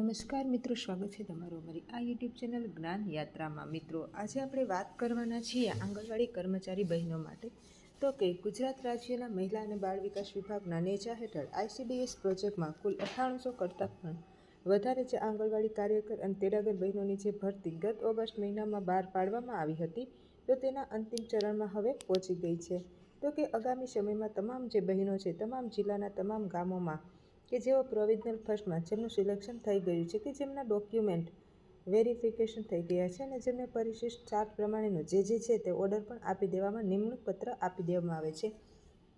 નમસ્કાર મિત્રો, સ્વાગત છે તમારું અમારી આ યુટ્યુબ ચેનલ જ્ઞાન યાત્રામાં. મિત્રો, આજે આપણે વાત કરવાના છીએ આંગણવાડી કર્મચારી બહેનો માટે. તો કે ગુજરાત રાજ્યના મહિલા અને બાળ વિકાસ વિભાગના નેજા હેઠળ આઈસીડીએસ પ્રોજેક્ટમાં કુલ અઠ્ઠાણુંસો કરતાં પણ વધારે જે આંગણવાડી કાર્યકર અને તેડાગર બહેનોની જે ભરતી ગત ઓગસ્ટ મહિનામાં બહાર પાડવામાં આવી હતી, તો તેના અંતિમ ચરણમાં હવે પહોંચી ગઈ છે. તો કે આગામી સમયમાં તમામ જે બહેનો છે, તમામ જિલ્લાના તમામ ગામોમાં કે જેઓ પ્રોવિઝનલ ફર્સ્ટમાં જેમનું સિલેક્શન થઈ ગયું છે કે જેમના ડોક્યુમેન્ટ વેરિફિકેશન થઈ ગયા છે અને જેમને પરિશિષ્ટ ચાર્ટ પ્રમાણેનું જે જે છે તે ઓર્ડર પણ આપી દેવામાં, નિમણૂક પત્ર આપી દેવામાં આવે છે.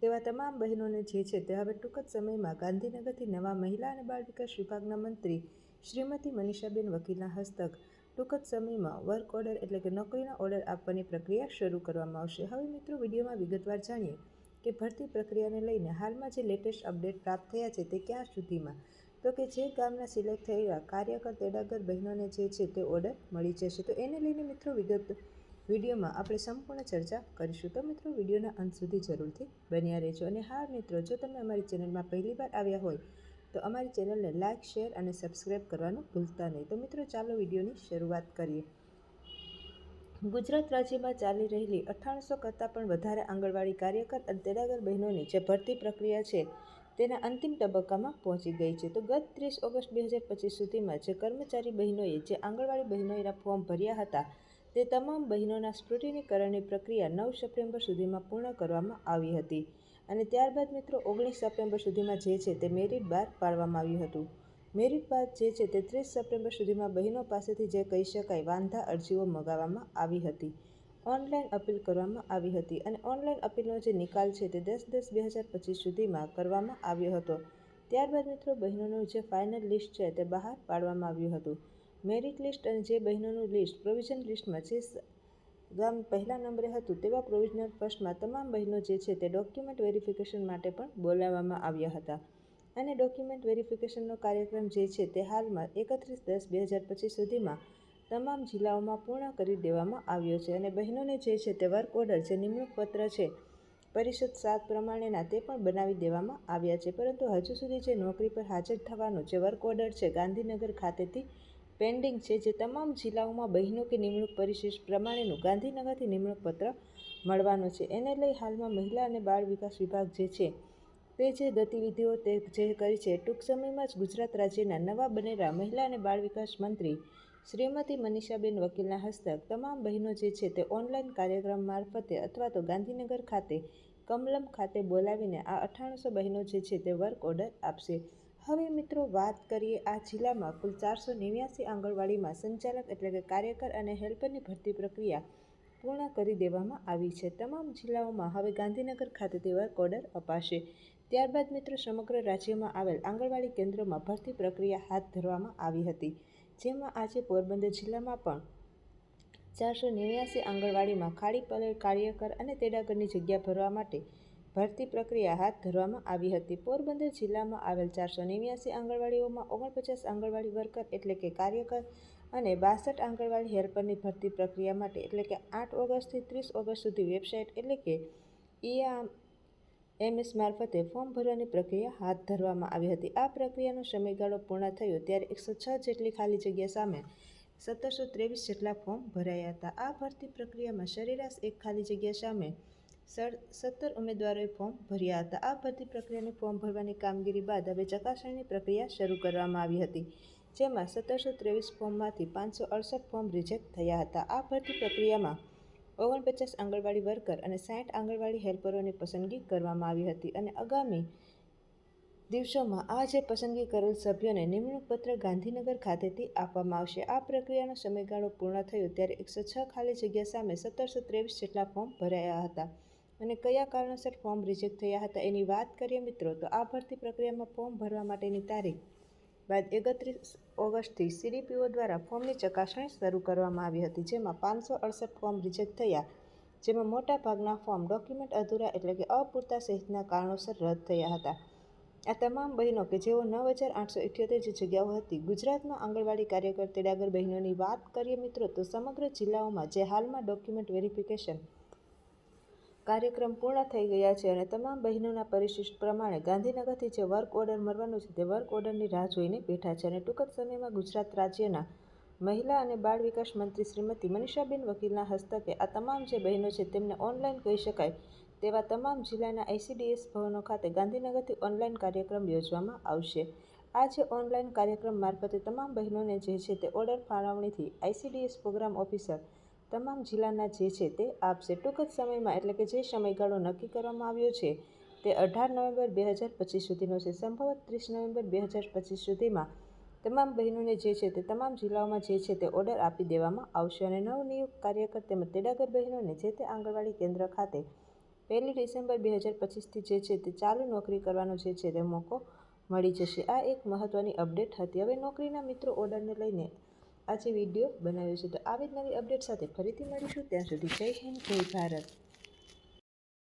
તેવા તમામ બહેનોને જે છે તે હવે ટૂંક જ સમયમાં ગાંધીનગરથી નવા મહિલા અને બાળ વિકાસ વિભાગના મંત્રી શ્રીમતી મનીષાબેન વકીલના હસ્તક, ટૂંક જ સમયમાં વર્ક ઓર્ડર એટલે કે નોકરીના ઓર્ડર આપવાની પ્રક્રિયા શરૂ કરવામાં આવશે. હવે મિત્રો વિડીયોમાં વિગતવાર જાણીએ કે ભરતી પ્રક્રિયાને લઈને હાલમાં જે લેટેસ્ટ અપડેટ પ્રાપ્ત થયા છે તે ક્યાં સુધીમાં? તો કે જે ગામના સિલેક્ટ થયેલા કાર્યકર, તેડાગર બહેનોને જે છે તે ઓર્ડર મળી જશે. તો એને લઈને મિત્રો વિગત વિડીયોમાં આપણે સંપૂર્ણ ચર્ચા કરીશું. તો મિત્રો વિડીયોના અંત સુધી જરૂરથી બન્યા રહેજો. અને હા, મિત્રો, જો તમે અમારી ચેનલમાં પહેલીવાર આવ્યા હોય, તો અમારી ચેનલને લાઇક શેર અને સબસ્ક્રાઈબ કરવાનું ભૂલતા નહીં. તો મિત્રો, ચાલો વિડીયોની શરૂઆત કરીએ. ગુજરાત રાજ્યમાં ચાલી રહેલી અઠ્ઠાણસો કરતાં પણ વધારે આંગણવાડી કાર્યકર અને તેડાગર બહેનોની જે ભરતી પ્રક્રિયા છે, તેના અંતિમ તબક્કામાં પહોંચી ગઈ છે. તો ગત ત્રીસ ઓગસ્ટ બે હજાર પચીસ સુધીમાં જે કર્મચારી બહેનોએ જે આંગણવાડી બહેનોના ફોર્મ ભર્યા હતા, તે તમામ બહેનોના સ્ક્રુટિનીકરણની પ્રક્રિયા નવ સપ્ટેમ્બર સુધીમાં પૂર્ણ કરવામાં આવી હતી. અને ત્યારબાદ મિત્રો ઓગણીસ સપ્ટેમ્બર સુધીમાં જે છે, તે મેરિટ બહાર પાડવામાં આવ્યું હતું. મેરિટ બાદ જે છે તે ત્રીસ સપ્ટેમ્બર સુધીમાં બહેનો પાસેથી જે કહી શકાય વાંધા અરજીઓ મગાવવામાં આવી હતી. ઓનલાઈન અપીલ કરવામાં આવી હતી અને ઓનલાઈન અપીલનો જે નિકાલ છે તે દસ દસ બે હજાર પચીસ સુધીમાં કરવામાં આવ્યો હતો. ત્યારબાદ મિત્રો બહેનોનું જે ફાઇનલ લિસ્ટ છે તે બહાર પાડવામાં આવ્યું હતું. મેરિટ લિસ્ટ અને જે બહેનોનું લિસ્ટ પ્રોવિઝન લિસ્ટમાં જે ગામ પહેલા નંબરે હતું તેવા પ્રોવિઝનલ ફર્સ્ટમાં તમામ બહેનો જે છે તે ડોક્યુમેન્ટ વેરિફિકેશન માટે પણ બોલાવવામાં આવ્યા હતા. અને ડોક્યુમેન્ટ વેરિફિકેશનનો કાર્યક્રમ જે છે તે હાલમાં એકત્રીસ દસ બે હજાર પચીસ સુધીમાં તમામ જિલ્લાઓમાં પૂર્ણ કરી દેવામાં આવ્યો છે અને બહેનોને જે છે તે વર્ક ઓર્ડર જે નિમણૂક પત્ર છે, પરિષદ સાત પ્રમાણેના તે પણ બનાવી દેવામાં આવ્યા છે. પરંતુ હજુ સુધી જે નોકરી પર હાજર થવાનો જે વર્ક ઓર્ડર છે ગાંધીનગર ખાતેથી પેન્ડિંગ છે જે તમામ જિલ્લાઓમાં બહેનો કે નિમણૂક પરિશેષ પ્રમાણેનું ગાંધીનગરથી નિમણૂક પત્ર મળવાનું છે. એને લઈ હાલમાં મહિલા અને બાળ વિકાસ વિભાગ જે છે તે જે ગતિવિધિઓ તે જે કરી છે, ટૂંક સમયમાં જ ગુજરાત રાજ્યના નવા બનેલા મહિલા અને બાળ વિકાસ મંત્રી શ્રીમતી મનીષાબેન વકીલના હસ્તક, તમામ બહેનો જે છે તે ઓનલાઈન કાર્યક્રમ મારફતે અથવા તો ગાંધીનગર ખાતે કમલમ ખાતે બોલાવીને આ અઠ્ઠાણુંસો બહેનો જે છે તે વર્ક ઓર્ડર આપશે. હવે મિત્રો વાત કરીએ આ જિલ્લામાં કુલ ચારસો નેવ્યાસી આંગણવાડીમાં સંચાલક એટલે કે કાર્યકર અને હેલ્પરની ભરતી પ્રક્રિયા પૂર્ણ કરી દેવામાં આવી છે. તમામ જિલ્લાઓમાં હવે ગાંધીનગર ખાતે તેવા ઓર્ડર અપાશે. ત્યારબાદ મિત્રો, સમગ્ર રાજ્યમાં આવેલ આંગણવાડી કેન્દ્રોમાં ભરતી પ્રક્રિયા હાથ ધરવામાં આવી હતી. જેમાં આજે પોરબંદર જિલ્લામાં પણ ચારસો નેવ્યાસી આંગણવાડીમાં ખાડી પલ કાર્યકર અને તેડાગરની જગ્યા ભરવા માટે ભરતી પ્રક્રિયા હાથ ધરવામાં આવી હતી. પોરબંદર જિલ્લામાં આવેલ ચારસો નેવ્યાસી આંગણવાડીઓમાં ઓગણપચાસ આંગણવાડી વર્કર એટલે કે કાર્યકર અને બાસઠ આંગણવાડી હેલ્પરની ભરતી પ્રક્રિયા માટે એટલે કે આઠ ઓગસ્ટથી ત્રીસ ઓગસ્ટ સુધી વેબસાઇટ એટલે કે ઈઆ એમએસ મારફતે ફોર્મ ભરવાની પ્રક્રિયા હાથ ધરવામાં આવી હતી. આ પ્રક્રિયાનો સમયગાળો પૂર્ણ થયો ત્યારે એકસો છ જેટલી ખાલી જગ્યા સામે સત્તરસો ત્રેવીસ જેટલા ફોર્મ ભરાયા હતા. આ ભરતી પ્રક્રિયામાં સરેરાશ એક ખાલી જગ્યા સામે સત્તર ઉમેદવારોએ ફોર્મ ભર્યા હતા. આ ભરતી પ્રક્રિયાની ફોર્મ ભરવાની કામગીરી બાદ હવે ચકાસણીની પ્રક્રિયા શરૂ કરવામાં આવી હતી, જેમાં સત્તરસો ત્રેવીસ ફોર્મમાંથી પાંચસો અડસઠ ફોર્મ રિજેક્ટ થયા હતા. આ ભરતી પ્રક્રિયામાં ઓગણપચાસ આંગણવાડી વર્કર અને સાઠ આંગણવાડી હેલ્પરોની પસંદગી કરવામાં આવી હતી અને આગામી દિવસોમાં આ જે પસંદગી કરેલ સભ્યોને નિમણૂક પત્ર ગાંધીનગર ખાતેથી આપવામાં આવશે. આ પ્રક્રિયાનો સમયગાળો પૂર્ણ થયો ત્યારે એકસો છ ખાલી જગ્યા સામે સત્તરસો ત્રેવીસ જેટલા ફોર્મ ભરાયા હતા. અને કયા કારણોસર ફોર્મ રિજેક્ટ થયા હતા એની વાત કરીએ મિત્રો, તો આ ભરતી પ્રક્રિયામાં ફોર્મ ભરવા માટેની તારીખ બાદ એકત્રીસ ઓગસ્ટથી સીડીપીઓ દ્વારા ફોર્મની ચકાસણી શરૂ કરવામાં આવી હતી, જેમાં પાંચસો અડસઠ ફોર્મ રિજેક્ટ થયા, જેમાં મોટાભાગના ફોર્મ ડોક્યુમેન્ટ અધૂરા એટલે કે અપૂરતા સહિતના કારણોસર રદ થયા હતા. આ તમામ બહેનો કે જેઓ નવ હજાર આઠસો ઇઠ્યોતેર જગ્યાઓ હતી ગુજરાતમાં આંગણવાડી કાર્યકર તેડાગર બહેનોની વાત કરીએ મિત્રો, તો સમગ્ર જિલ્લાઓમાં જે હાલમાં ડોક્યુમેન્ટ વેરિફિકેશન કાર્યક્રમ પૂર્ણ થઈ ગયા છે અને તમામ બહેનોના પરિશિષ્ટ પ્રમાણે ગાંધીનગરથી જે વર્ક ઓર્ડર મળવાનું છે તે વર્ક ઓર્ડરની રાહ જોઈને બેઠા છે અને ટૂંક જ સમયમાં ગુજરાત રાજ્યના મહિલા અને બાળ વિકાસ મંત્રી શ્રીમતી મનીષાબેન વકીલના હસ્તકે આ તમામ જે બહેનો છે તેમને ઓનલાઈન કહી શકાય તેવા તમામ જિલ્લાના આઈસીડીએસ ભવનો ખાતે ગાંધીનગરથી ઓનલાઈન કાર્યક્રમ યોજવામાં આવશે. આ જે ઓનલાઈન કાર્યક્રમ મારફતે તમામ બહેનોને જે છે તે ઓર્ડર ફાળવણીથી આઈસીડીએસ પ્રોગ્રામ ઓફિસર તમામ જિલ્લાના જે છે તે આપશે ટૂંક જ સમયમાં એટલે કે જે સમયગાળો નક્કી કરવામાં આવ્યો છે તે અઢાર નવેમ્બર બે હજાર પચીસ સુધીનો છે. સંભવત ત્રીસ નવેમ્બર બે હજાર પચીસ સુધીમાં તમામ બહેનોને જે છે તે તમામ જિલ્લાઓમાં જે છે તે ઓર્ડર આપી દેવામાં આવશે અને નવનિયુક્ત કાર્યકર તેમજ તેડાગર બહેનોને જે તે આંગણવાડી કેન્દ્ર ખાતે પહેલી ડિસેમ્બર બે હજાર પચીસથી જે છે તે ચાલુ નોકરી કરવાનો જે છે તે મોકો મળી જશે. આ એક મહત્ત્વની અપડેટ હતી. હવે નોકરીના મિત્રો ઓર્ડરને લઈને આજે વીડિયો બનાવ્યો છે તો આવી જ નવી અપડેટ સાથે ફરીથી મળીશું. ત્યાં સુધી જય હિન્દ, જય ભારત.